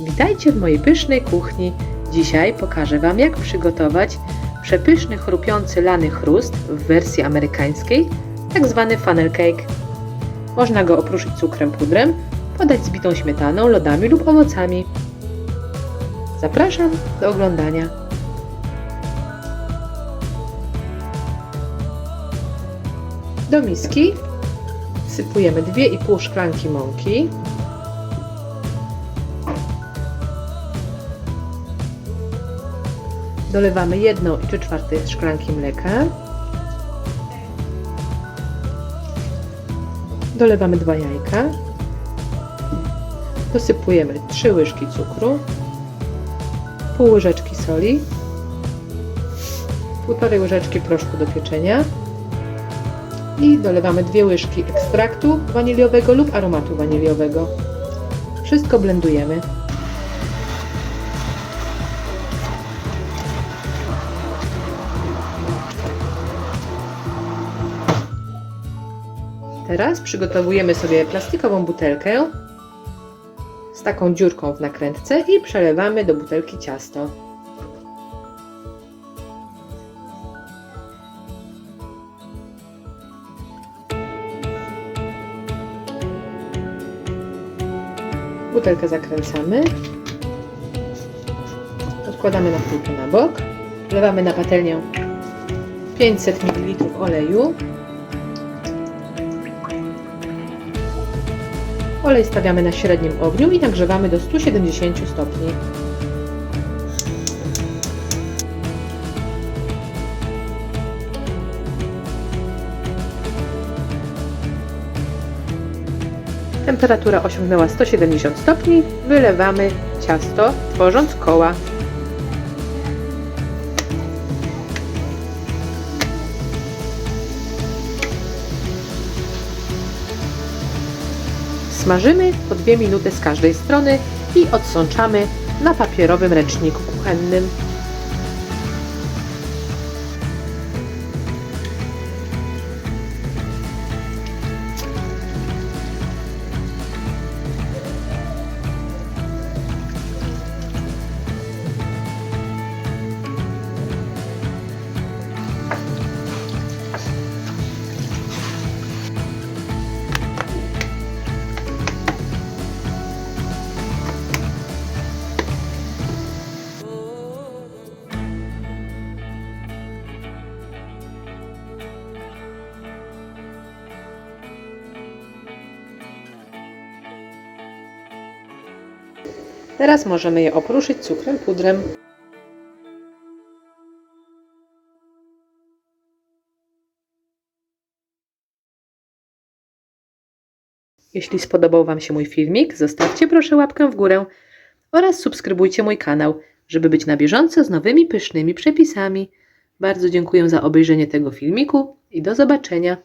Witajcie w mojej pysznej kuchni. Dzisiaj pokażę Wam, jak przygotować przepyszny, chrupiący lany chrust w wersji amerykańskiej, tak zwany funnel cake. Można go opruszyć cukrem pudrem, podać z bitą śmietaną, lodami lub owocami. Zapraszam do oglądania. Do miski wsypujemy 2,5 szklanki mąki, Dolewamy 1 i 3 czwarte szklanki mleka. Dolewamy 2 jajka. Dosypujemy 3 łyżki cukru, pół łyżeczki soli, półtorej łyżeczki proszku do pieczenia i dolewamy 2 łyżki ekstraktu waniliowego lub aromatu waniliowego. Wszystko blendujemy. Teraz przygotowujemy sobie plastikową butelkę z taką dziurką w nakrętce i przelewamy do butelki ciasto. Butelkę zakręcamy. Odkładamy na chwilkę na bok. Wlewamy na patelnię 500 ml oleju. Olej stawiamy na średnim ogniu i nagrzewamy do 170 stopni. Temperatura osiągnęła 170 stopni. Wylewamy ciasto, tworząc koła. Smażymy po 2 minuty z każdej strony i odsączamy na papierowym ręczniku kuchennym. Teraz możemy je opruszyć cukrem pudrem. Jeśli spodobał Wam się mój filmik, zostawcie proszę łapkę w górę oraz subskrybujcie mój kanał, żeby być na bieżąco z nowymi pysznymi przepisami. Bardzo dziękuję za obejrzenie tego filmiku i do zobaczenia.